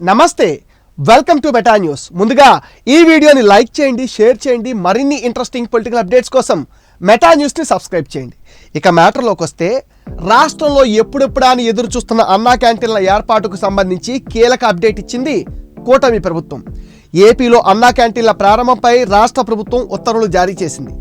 నమస్తే welcome to beta news ముందుగా ఈ వీడియోని లైక్ చేయండి షేర్ చేయండి మరిన్ని ఇంట్రెస్టింగ్ పొలిటికల్ అప్డేట్స్ కోసం మెటా న్యూస్ని సబ్స్క్రైబ్ చేయండి. ఇక మ్యాటర్లోకి వస్తే రాష్ట్రంలో ఎప్పుడెప్పుడా అని ఎదురు చూస్తున్న అన్నా క్యాంటీన్ల ఏర్పాటుకు సంబంధించి కీలక అప్డేట్ ఇచ్చింది కూటమి ప్రభుత్వం. ఏపీలో అన్నా క్యాంటీన్ల ప్రారంభంపై రాష్ట్ర ప్రభుత్వం ఉత్తర్వులు జారీ చేసింది.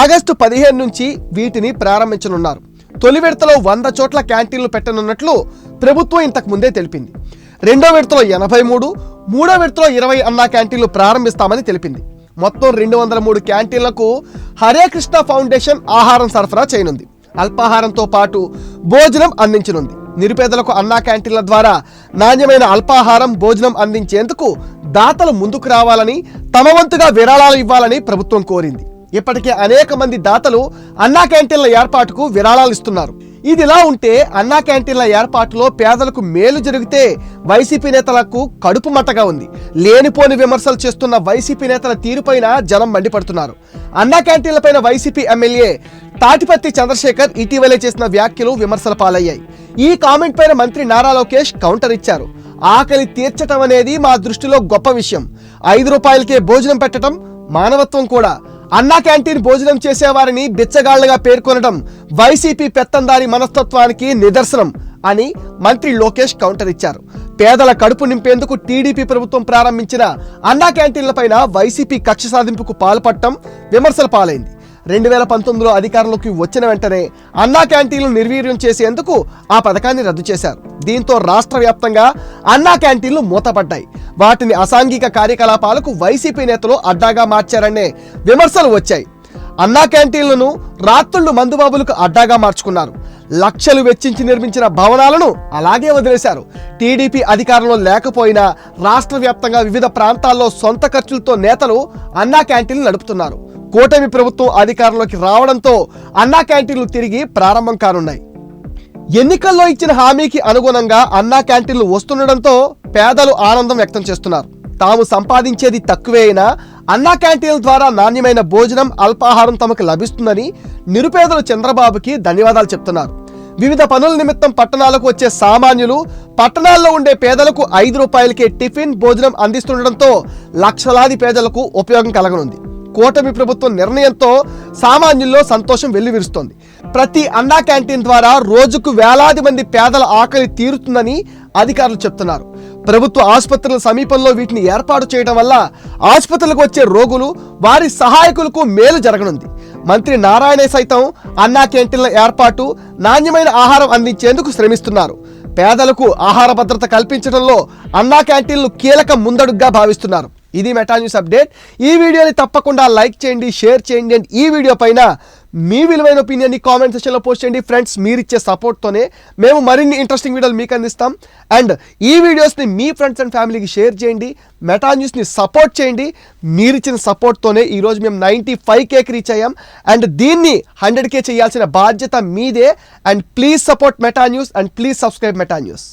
ఆగస్టు పదిహేను నుంచి వీటిని ప్రారంభించనున్నారు. తొలి విడతలో వంద చోట్ల క్యాంటీన్లు పెట్టనున్నట్లు ప్రభుత్వం ఇంతకు ముందే తెలిపింది. రెండో విడతలో ఎనభై మూడు మూడో విడతలో ఇరవై అన్నా క్యాంటీన్లు ప్రారంభిస్తామని తెలిపింది. మొత్తం రెండు వందల మూడు క్యాంటీన్లకు హరే కృష్ణ ఫౌండేషన్ ఆహారం సరఫరా చేయనుంది. అల్పాహారంతో పాటు భోజనం అందించనుంది. నిరుపేదలకు అన్నా క్యాంటీన్ల ద్వారా నాణ్యమైన అల్పాహారం భోజనం అందించేందుకు దాతలు ముందుకు రావాలని తమ వంతుగా విరాళాలు ఇవ్వాలని ప్రభుత్వం కోరింది. ఇప్పటికే అనేక మంది దాతలు అన్నా క్యాంటీన్ల ఏర్పాటుకు విరాళాలు ఇస్తున్నారు. ఇదిలా ఉంటే అన్నా క్యాంటీన్ల ఏర్పాటులో పేదలకు మేలు జరిగితే వైసీపీ నేతలకు కడుపు మట్టగా ఉంది. లేనిపోని విమర్శలు చేస్తున్న వైసీపీ నేతల తీరుపైన జనం మండిపడుతున్నారు. అన్నా క్యాంటీన్లపైన వైసీపీ ఎమ్మెల్యే తాటిపత్తి చంద్రశేఖర్ ఇటీవలే చేసిన వ్యాఖ్యలు విమర్శల పాలయ్యాయి. ఈ కామెంట్ పైన మంత్రి నారా లోకేష్ కౌంటర్ ఇచ్చారు. ఆకలి తీర్చటం అనేది మా దృష్టిలో గొప్ప విషయం. ఐదు రూపాయలకే భోజనం పెట్టడం మానవత్వం కూడా. అన్నా క్యాంటీన్ భోజనం చేసేవారిని బిచ్చగాళ్ళుగా పేర్కొనడం వైసీపీ పెత్తందారి మనస్తత్వానికి నిదర్శనం అని మంత్రి లోకేష్ కౌంటర్ ఇచ్చారు. పేదల కడుపు నింపేందుకు టీడీపీ ప్రభుత్వం ప్రారంభించిన అన్నా క్యాంటీన్లపైన వైసీపీ కక్ష సాధింపుకు పాల్పడటం విమర్శల పాలైంది. రెండు వేల పంతొమ్మిదిలో అధికారంలోకి వచ్చిన వెంటనే అన్నా క్యాంటీన్లు నిర్వీర్యం చేసేందుకు ఆ పథకాన్ని రద్దు చేశారు. దీంతో రాష్ట్ర వ్యాప్తంగా అన్నా క్యాంటీన్లు మూతపడ్డాయి. వాటిని అసాంఘిక కార్యకలాపాలకు వైసీపీ నేతలు అడ్డాగా మార్చారనే విమర్శలు వచ్చాయి. అన్నా క్యాంటీన్లను రాత్రుళ్ళు మందుబాబులకు అడ్డాగా మార్చుకున్నారు. లక్షలు వెచ్చించి నిర్మించిన భవనాలను అలాగే వదిలేశారు. టీడీపీ అధికారంలో లేకపోయినా రాష్ట్ర వ్యాప్తంగా వివిధ ప్రాంతాల్లో సొంత ఖర్చులతో నేతలు అన్నా క్యాంటీన్లు నడుపుతున్నారు. కూటమి ప్రభుత్వం అధికారంలోకి రావడంతో అన్నా క్యాంటీన్లు తిరిగి ప్రారంభం కానున్నాయి. ఎన్నికల్లో ఇచ్చిన హామీకి అనుగుణంగా అన్నా క్యాంటీన్లు వస్తుండడంతో పేదలు ఆనందం వ్యక్తం చేస్తున్నారు. తాము సంపాదించేది తక్కువే అయినా అన్నా క్యాంటీన్ల ద్వారా నాణ్యమైన భోజనం అల్పాహారం తమకు లభిస్తుందని నిరుపేదలు చంద్రబాబుకి ధన్యవాదాలు చెప్తున్నారు. వివిధ పనుల నిమిత్తం పట్టణాలకు వచ్చే సామాన్యులు పట్టణాల్లో ఉండే పేదలకు ఐదు రూపాయలకే టిఫిన్ భోజనం అందిస్తుండడంతో లక్షలాది పేదలకు ఉపయోగం కలగనుంది. కూటమి ప్రభుత్వం నిర్ణయంతో సామాన్యుల్లో సంతోషం వెల్లివిరుస్తోంది. ప్రతి అన్నా క్యాంటీన్ ద్వారా రోజుకు వేలాది మంది పేదల ఆకలి తీరుతుందని అధికారులు చెప్తున్నారు. ప్రభుత్వ ఆసుపత్రుల సమీపంలో వీటిని ఏర్పాటు చేయడం వల్ల ఆసుపత్రులకు వచ్చే రోగులు వారి సహాయకులకు మేలు జరగనుంది. మంత్రి నారాయణ సైతం అన్నా క్యాంటీన్ల ఏర్పాటు నాణ్యమైన ఆహారం అందించేందుకు శ్రమిస్తున్నారు. పేదలకు ఆహార భద్రత కల్పించడంలో అన్నా క్యాంటీన్లు కీలక ముందడుగ్గా భావిస్తున్నారు. ఇది మెటా న్యూస్ అప్డేట్. ఈ వీడియోని తప్పకుండా లైక్ చేయండి షేర్ చేయండి. అండ్ ఈ వీడియో పైన మీ విలువైన ఒపీనియన్ని కామెంట్ సెక్షన్లో పోస్ట్ చేయండి. ఫ్రెండ్స్ మీరు ఇచ్చే సపోర్ట్తోనే మేము మరిన్ని ఇంట్రెస్టింగ్ వీడియోలు మీకు అందిస్తాం. అండ్ ఈ వీడియోస్ని మీ ఫ్రెండ్స్ అండ్ ఫ్యామిలీకి షేర్ చేయండి. మెటా న్యూస్ని సపోర్ట్ చేయండి. మీరు ఇచ్చిన సపోర్ట్తోనే ఈరోజు మేము నైంటీ ఫైవ్ కేకి రీచ్ అయ్యాం. అండ్ దీన్ని హండ్రెడ్ కే చేయాల్సిన బాధ్యత మీదే. And please support Meta news and please subscribe Meta news